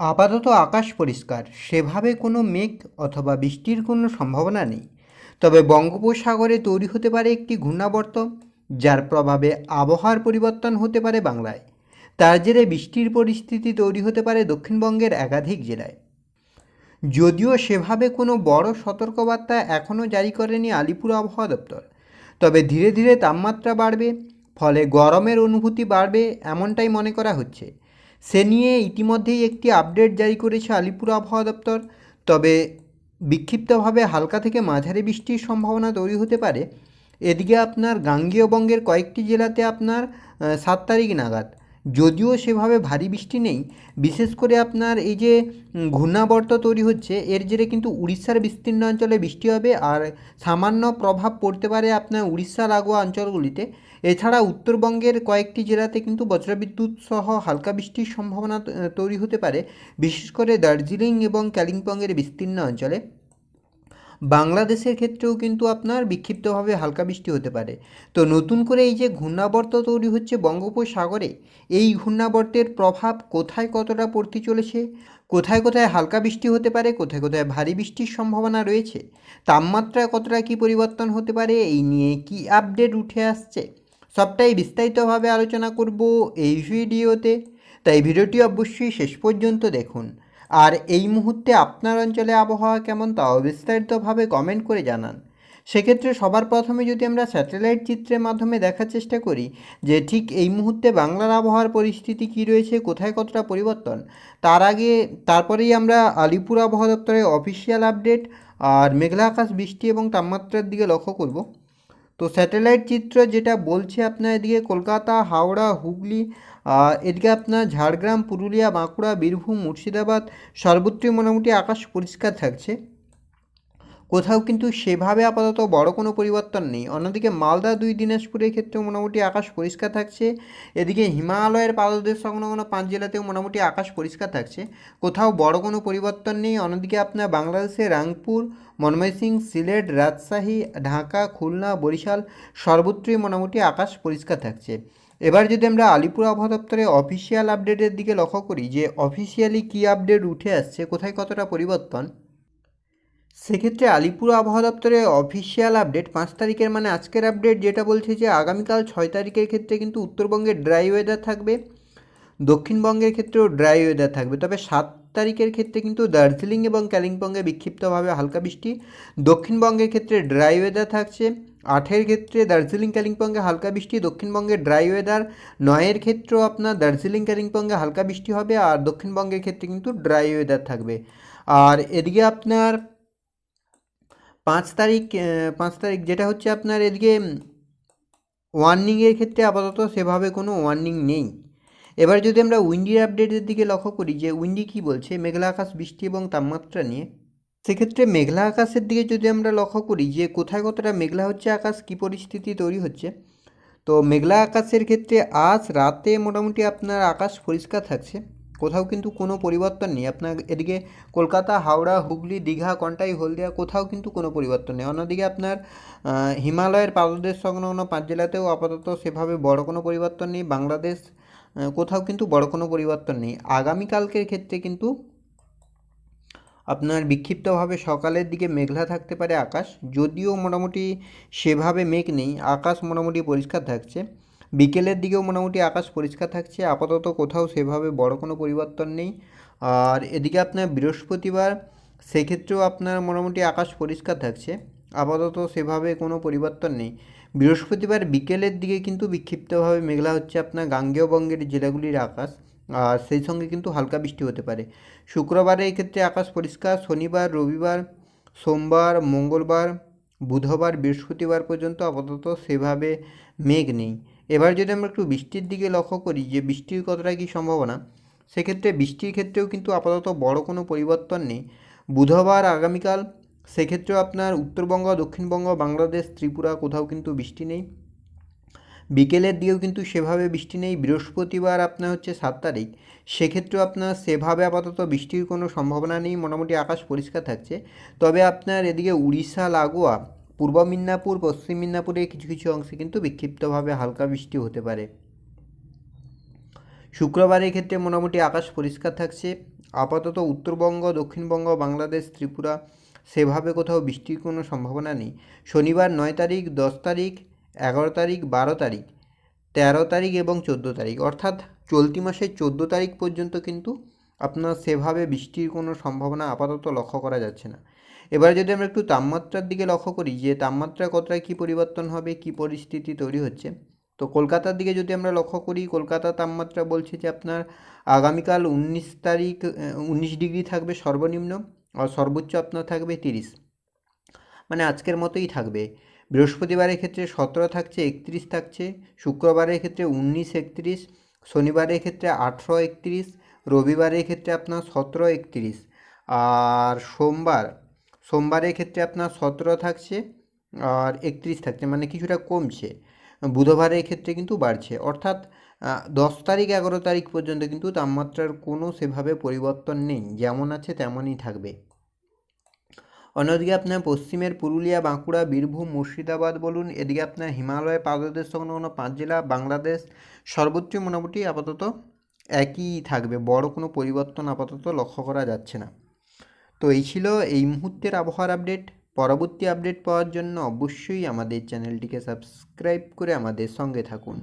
আপাতত আকাশ পরিষ্কার, সেভাবে কোনো মেঘ অথবা বৃষ্টির কোনো সম্ভাবনা নেই। তবে বঙ্গোপসাগরে তৈরি হতে পারে একটি ঘূর্ণাবর্ত, যার প্রভাবে আবহাওয়ার পরিবর্তন হতে পারে বাংলায়। তার জেরে বৃষ্টির পরিস্থিতি তৈরি হতে পারে দক্ষিণবঙ্গের একাধিক জেলায়। যদিও সেভাবে কোনো বড় সতর্কবার্তা এখনও জারি করেনি আলিপুর আবহাওয়া দপ্তর, তবে ধীরে ধীরে তাপমাত্রা বাড়বে, ফলে গরমের অনুভূতি বাড়বে এমনটাই মনে করা হচ্ছে। সে নিয়ে ইতিমধ্যেই একটি আপডেট জারি করেছে আলিপুর আবহাওয়া দপ্তর। তবে বিক্ষিপ্তভাবে হালকা থেকে মাঝারি বৃষ্টির সম্ভাবনা তৈরি হতে পারে। এদিকে আপনার গাঙ্গেয়বঙ্গের কয়েকটি জেলাতে আপনার সাত তারিখ নাগাদ যদিও সেভাবে ভারী বৃষ্টি নেই, বিশেষ করে আপনার এই যে ঘূর্ণাবর্ত তৈরি হচ্ছে, এর জেরে কিন্তু উড়িষ্যার বিস্তীর্ণ অঞ্চলে বৃষ্টি হবে আর সামান্য প্রভাব পড়তে পারে আপনার উড়িষ্যা লাগোয়া অঞ্চলগুলিতে। এছাড়া উত্তরবঙ্গের কয়েকটি জেলাতে কিন্তু বজ্রবিদ্যুৎ সহ হালকা বৃষ্টির সম্ভাবনা তৈরি হতে পারে, বিশেষ করে দার্জিলিং এবং কালিম্পংয়ের বিস্তীর্ণ অঞ্চলে। বাংলাদেশের ক্ষেত্রেও কিন্তু আপনার বিক্ষিপ্তভাবে হালকা বৃষ্টি হতে পারে। তো নতুন করে এই যে ঘূর্ণাবর্ত তৈরি হচ্ছে বঙ্গোপসাগরে, এই ঘূর্ণাবর্তের প্রভাব কোথায় কতটা পড়তে চলেছে? কোথায় কোথায় হালকা বৃষ্টি হতে পারে? কোথায় কোথায় ভারী বৃষ্টির সম্ভাবনা রয়েছে? তাপমাত্রায় কতটা কী পরিবর্তন হতে পারে? এই নিয়ে কি আপডেট উঠে আসছে? সবটাই বিস্তারিতভাবে আলোচনা করব এই ভিডিওতে। তাই ভিডিওটি অবশ্যই শেষ পর্যন্ত দেখুন। আর এই মুহূর্তে আপনার অঞ্চলে আবহাওয়া কেমন তাও বিস্তারিতভাবে কমেন্ট করে জানান। সেক্ষেত্রে সবার প্রথমে যদি আমরা স্যাটেলাইট চিত্রের মাধ্যমে দেখার চেষ্টা করি যে ঠিক এই মুহূর্তে বাংলার আবহাওয়ার পরিস্থিতি কী রয়েছে, কোথায় কতটা পরিবর্তন, তার আগে তারপরেই আমরা আলিপুর আবহাওয়া দপ্তরের অফিসিয়াল আপডেট আর মেঘলা আকাশ, বৃষ্টি এবং তাপমাত্রার দিকে লক্ষ্য করব। তো স্যাটেলাইট চিত্র যেটা বলছে আপনার এদিকে কলকাতা, হাওড়া, হুগলি এদিকে আপনার ঝাড়গ্রাম, পুরুলিয়া, বাঁকুড়া, বীরভূম, মুর্শিদাবাদ সর্বত্রই মোটামুটি আকাশ পরিষ্কার থাকছে। কোথাও কিন্তু সেভাবে আপাতত বড় কোনো পরিবর্তন নেই। অন্যদিকে মালদা, দুই দিনাজপুরের ক্ষেত্রেও মোটামুটি আকাশ পরিষ্কার থাকছে। এদিকে হিমালয়ের পাদদেশ সংলগ্ন পাঁচ জেলাতেও মোটামুটি আকাশ পরিষ্কার থাকছে। কোথাও বড় কোনো পরিবর্তন নেই। অন্যদিকে আপনার বাংলাদেশের রাংপুর ময়মনসিংহ সিলেট, রাজশাহী, ঢাকা, খুলনা, বরিশাল সর্বত্রই মোটামুটি আকাশ পরিষ্কার থাকছে। এবার যদি আমরা আলিপুর আবহাওয়া দপ্তরের অফিসিয়াল আপডেটের দিকে লক্ষ্য করি যে অফিসিয়ালি কী আপডেট উঠে আসছে, কোথায় কতটা পরিবর্তন? সেক্ষেত্রে আলিপুর আবহাওয়া দপ্তরের অফিসিয়াল আপডেট পাঁচ তারিখের মানে আজকের আপডেট যেটা বলছে যে আগামীকাল ছয় তারিখের ক্ষেত্রে কিন্তু উত্তরবঙ্গে ড্রাই ওয়েদার থাকবে, দক্ষিণবঙ্গের ক্ষেত্রেও ড্রাই ওয়েদার থাকবে। তবে সাত তারিখের ক্ষেত্রে কিন্তু দার্জিলিং এবং কালিম্পংয়ে বিক্ষিপ্তভাবে হালকা বৃষ্টি, দক্ষিণবঙ্গের ক্ষেত্রে ড্রাই ওয়েদার থাকছে। আটের ক্ষেত্রে দার্জিলিং কালিম্পংয়ে হালকা বৃষ্টি, দক্ষিণবঙ্গে ড্রাই ওয়েদার। নয়ের ক্ষেত্রেও আপনার দার্জিলিং কালিম্পংয়ে হালকা বৃষ্টি হবে আর দক্ষিণবঙ্গের ক্ষেত্রে কিন্তু ড্রাই ওয়েদার থাকবে। আর এদিকে আপনার পাঁচ তারিখ পাঁচ তারিখ যেটা হচ্ছে আপনার এদিকে ওয়ার্নিংয়ের ক্ষেত্রে আপাতত সেভাবে কোনো ওয়ার্নিং নেই। এবার যদি আমরা উইন্ডির আপডেটের দিকে লক্ষ্য করি, যে উইন্ডি কী বলছে? মেঘলা আকাশ, বৃষ্টি এবং তাপমাত্রা নিয়ে। সেক্ষেত্রে মেঘলা আকাশের দিকে যদি আমরা লক্ষ্য করি যে কোথায় কতটা মেঘলা হচ্ছে, আকাশ কী পরিস্থিতি তৈরি হচ্ছে, তো মেঘলা আকাশের ক্ষেত্রে আজ রাতে মোটামুটি আপনার আকাশ পরিষ্কার থাকছে। কোথাও কিন্তু কোনো পরিবর্তন নেই। আপনার এদিকে কলকাতা, হাওড়া, হুগলি, দীঘা, কন্টাই, হলদিয়া, কোথাও কিন্তু কোনো পরিবর্তন নেই। অন্যদিকে আপনার হিমালয়ের পাদদেশ সংলগ্ন পাঁচ জেলাতেও আপাতত সেভাবে বড় কোনো পরিবর্তন নেই। বাংলাদেশ কোথাও কিন্তু বড় কোনো পরিবর্তন নেই। আগামীকালকের ক্ষেত্রে কিন্তু আপনার বিক্ষিপ্তভাবে সকালের দিকে মেঘলা থাকতে পারে আকাশ, যদিও মোটামুটি সেভাবে মেঘ নেই, আকাশ মোটামুটি পরিষ্কার থাকছে। বিকেলের দিকেও মোটামুটি আকাশ পরিষ্কার থাকছে, আপাতত কোথাও সেভাবে বড় কোনো পরিবর্তন নেই। আর এদিকে আপনার বৃহস্পতিবার, সেক্ষেত্রেও আপনার মোটামুটি আকাশ পরিষ্কার থাকছে, আপাতত সেভাবে কোনো পরিবর্তন নেই। বৃহস্পতিবার বিকেলের দিকে কিন্তু বিক্ষিপ্তভাবে মেঘলা হচ্ছে আপনার গাঙ্গেয় বঙ্গের জেলাগুলির আকাশ। আর সেই সঙ্গে কিন্তু হালকা বৃষ্টি হতে পারে। শুক্রবারে এই ক্ষেত্রে আকাশ পরিষ্কার, শনিবার, রবিবার, সোমবার, মঙ্গলবার, বুধবার, বৃহস্পতিবার পর্যন্ত আপাতত সেভাবে মেঘ নেই। এবার যদি আমরা একটু বৃষ্টির দিকে লক্ষ্য করি যে বৃষ্টির কতটা কী সম্ভাবনা, সেক্ষেত্রে বৃষ্টির ক্ষেত্রেও কিন্তু আপাতত বড় কোনো পরিবর্তন নেই। বুধবার আগামীকাল, সেক্ষেত্রেও আপনার উত্তরবঙ্গ, দক্ষিণবঙ্গ, বাংলাদেশ, ত্রিপুরা কোথাও কিন্তু বৃষ্টি নেই। বিকেলের দিকেও কিন্তু সেভাবে বৃষ্টি নেই। বৃহস্পতিবার আপনার হচ্ছে সাত তারিখ। সেক্ষেত্রেও আপনার সেভাবে আপাতত বৃষ্টির কোনো সম্ভাবনা নেই। মোটামুটি আকাশ পরিষ্কার থাকছে। তবে আপনার এদিকে উড়িষ্যা, লাগোয়া, পূর্ব মিদনাপুর, পশ্চিম মিদনাপুরের কিছু কিছু অংশে কিন্তু বিক্ষিপ্তভাবে হালকা বৃষ্টি হতে পারে। শুক্রবারের ক্ষেত্রে মোটামুটি আকাশ পরিষ্কার থাকছে। আপাতত উত্তরবঙ্গ, দক্ষিণবঙ্গ, বাংলাদেশ, ত্রিপুরা, সেভাবে কোথাও বৃষ্টির কোনো সম্ভাবনা নেই। শনিবার নয় তারিখ, দশ তারিখ এগারো তারিখ, বারো তারিখ, তেরো তারিখ এবং চোদ্দ তারিখ। অর্থাৎ চলতি মাসের চোদ্দ তারিখ পর্যন্ত কিন্তু আপনার সেভাবে বৃষ্টির কোনো সম্ভাবনা আপাতত লক্ষ্য করা যাচ্ছে না। এবার যদি আমরা একটু তাপমাত্রার দিকে লক্ষ্য করি, যে তাপমাত্রা কতটা কী পরিবর্তন হবে, কী পরিস্থিতি তৈরি হচ্ছে, তো কলকাতার দিকে যদি আমরা লক্ষ্য করি, কলকাতার তাপমাত্রা বলছে যে আপনার আগামীকাল উনিশ তারিখ উনিশ ডিগ্রি থাকবে সর্বনিম্ন, আর সর্বোচ্চ আপনার থাকবে তিরিশ। মানে আজকের মতোই থাকবে। বৃহস্পতিবারের ক্ষেত্রে সতেরো থাকছে, একত্রিশ থাকছে, শুক্রবারের ক্ষেত্রে উনিশ, একত্রিশ, শনিবারের ক্ষেত্রে আঠেরো, একত্রিশ, রবিবারের ক্ষেত্রে আপনার সতেরো, একত্রিশ। আর সোমবার, সোমবারের ক্ষেত্রে আপনার সতেরো থাকছে আর একত্রিশ থাকছে মানে কিছুটা কমছে। বুধবারের ক্ষেত্রে কিন্তু বাড়ছে। অর্থাৎ দশ তারিখ, এগারো তারিখ পর্যন্ত কিন্তু তাপমাত্রার কোনো সেভাবে পরিবর্তন নেই। যেমন আছে তেমনই থাকবে। অন্যদিকে আপনার পশ্চিমের পুরুলিয়া, বাঁকুড়া, বীরভূম, মুর্শিদাবাদ বলুন, এদিকে আপনার হিমালয় পাদদেশ সংলগ্ন পাঁচ জেলা, বাংলাদেশ, সর্বোচ্চ মোটামুটি আপাতত একই থাকবে। বড় কোনো পরিবর্তন আপাতত লক্ষ্য করা যাচ্ছে না। তো এই ছিল এই মুহূর্তের আবহাওয়ার আপডেট। পরবর্তী আপডেট পাওয়ার জন্য অবশ্যই আমাদের চ্যানেলটিকে সাবস্ক্রাইব করে আমাদের সঙ্গে থাকুন।